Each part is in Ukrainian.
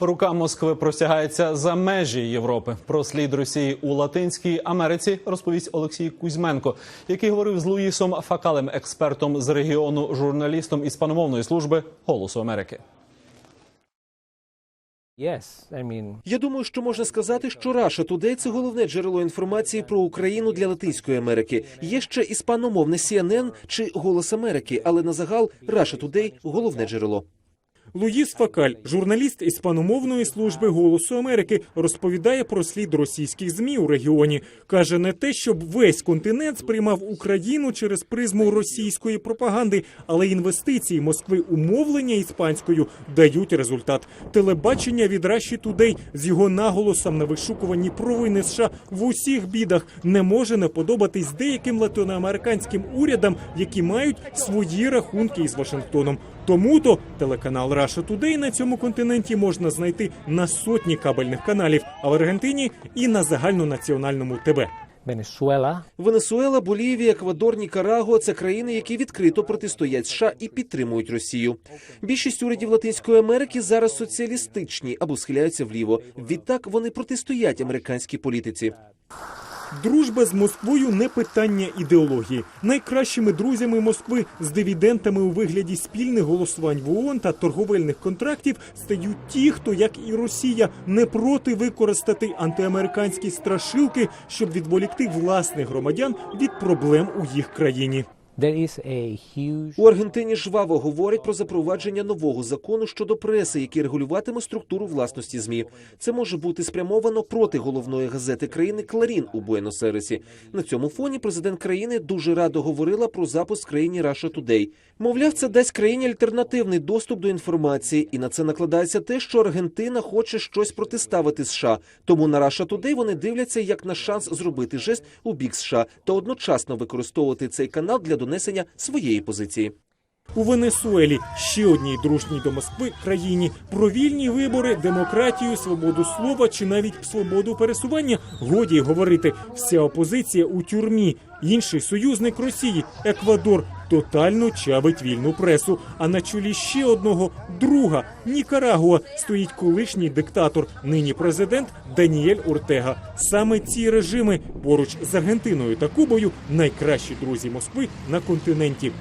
Рука Москви простягається за межі Європи. Про слід Росії у Латинській Америці розповість Олексій Кузьменко, який говорив з Луїсом Факалем, експертом з регіону, журналістом іспаномовної служби Голосу Америки. Yes, I mean, Я думаю, що можна сказати, що Раша Today – це головне джерело інформації про Україну для Латинської Америки. Є ще іспаномовне CNN чи Голос Америки, але на загал Раша Today – головне джерело. Луїс Факаль, журналіст іспаномовної служби Голосу Америки, розповідає про слід російських змі у регіоні. каже не те, щоб весь континент сприймав Україну через призму російської пропаганди, але інвестиції Москви у мовлення іспанською дають результат. Телебачення від Раші Тудей з його наголосом на вишукуванні провини США в усіх бідах не може не подобатись деяким латиноамериканським урядам, які мають свої рахунки із Вашингтоном. Тому то телеканал Russia Today на цьому континенті можна знайти на сотні кабельних каналів, а в Аргентині і на загальнонаціональному ТВ. Venezuela. Венесуела, Болівія, Еквадор, Нікарагуа – це країни, які відкрито протистоять США і підтримують Росію. Більшість урядів Латинської Америки зараз соціалістичні або схиляються вліво. Відтак вони протистоять американській політиці. Дружба з Москвою не питання ідеології. Найкращими друзями Москви з дивідентами у вигляді спільних голосувань в ООН та торговельних контрактів стають ті, хто, як і Росія, не проти використати антиамериканські страшилки, щоб відволікти власних громадян від проблем у їх країні. У Аргентині жваво говорять про запровадження нового закону щодо преси, який регулюватиме структуру власності змі. Це може бути спрямовано проти головної газети країни Кларін у Буенос-Айресі. На цьому фоні президент країни дуже радо говорила про запуск країні Russia Today. Мовляв, це дасть країні альтернативний доступ до інформації, і на це накладається те, що Аргентина хоче щось протиставити США. Тому на Russia Today вони дивляться як на шанс зробити жест у бік США та одночасно використовувати цей канал для донесення своєї позиції. У Венесуелі ще одній дружній до Москви країні про вільні вибори, демократію, свободу слова чи навіть свободу пересування годі говорити. Вся опозиція у тюрмі. Інший союзник Росії, Еквадор, тотально чавить вільну пресу. А на чолі ще одного друга Нікарагуа стоїть колишній диктатор, нині президент Даніель Ортега. Саме ці режими поруч з Аргентиною та Кубою найкращі друзі Москви на континенті.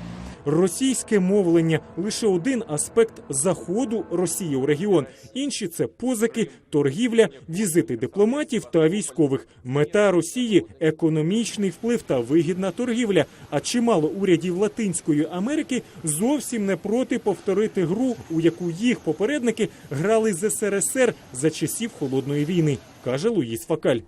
Російське мовлення лише один аспект заходу Росії у регіон. Інші це позики, торгівля, візити дипломатів та військових. Мета Росії економічний вплив та вигідна торгівля. А чимало урядів Латинської Америки зовсім не проти повторити гру, у яку їх попередники грали з СРСР за часів холодної війни, каже Луїс Факаль.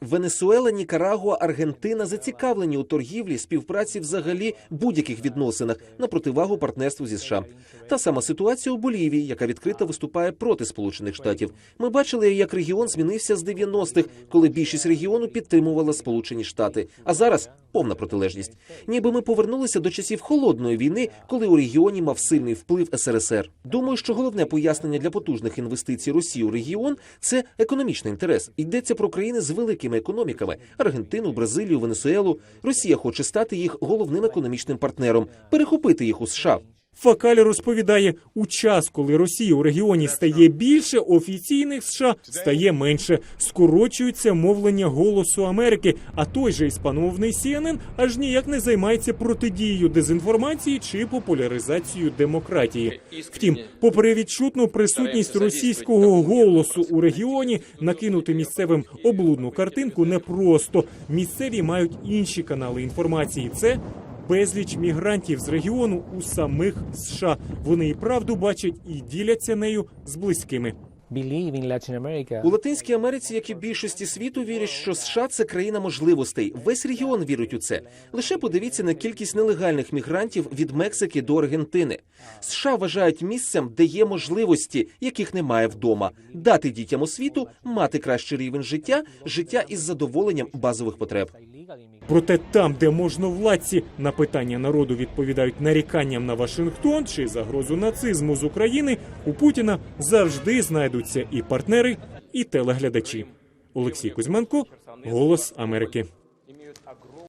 Венесуела, Нікарагуа, Аргентина зацікавлені у торгівлі, співпраці взагалі будь-яких відносинах на противагу партнерству зі США. Та сама ситуація у Болівії, яка відкрито виступає проти Сполучених Штатів. Ми бачили, як регіон змінився з 90-х, коли більшість регіону підтримувала Сполучені Штати. А зараз повна протилежність. Ніби ми повернулися до часів холодної війни, коли у регіоні мав сильний вплив СРСР. Думаю, що головне пояснення для потужних інвестицій Росії у регіон це економічний інтерес. Йдеться про країни з великими економіками: Аргентину, Бразилію, Венесуелу. Росія хоче стати їх головним економічним партнером, перехопити їх у США. Факаль розповідає, у час, коли Росія у регіоні стає більше, офіційних США стає менше. Скорочується мовлення голосу Америки. А той же іспаномовний CNN аж ніяк не займається протидією дезінформації чи популяризацією демократії. Втім, попри відчутну присутність російського голосу у регіоні, накинути місцевим облудну картинку непросто. Місцеві мають інші канали інформації. Це безліч мігрантів з регіону у самих США. Вони і правду бачать і діляться нею з близькими. believe in У Латинській Америці, як і більшості світу, вірять, що США це країна можливостей. Весь регіон вірить у це. Лише подивіться на кількість нелегальних мігрантів від Мексики до Аргентини. США вважають місцем, де є можливості, яких немає вдома. Дати дітям освіту, мати кращий рівень життя, життя із задоволенням базових потреб. Проте там, де можновладці на питання народу відповідають наріканням на Вашингтон чи загрозу нацизму з України, у Путіна завжди знайдуться і партнери, і телеглядачі. Олексій Кузьменко, Голос Америки.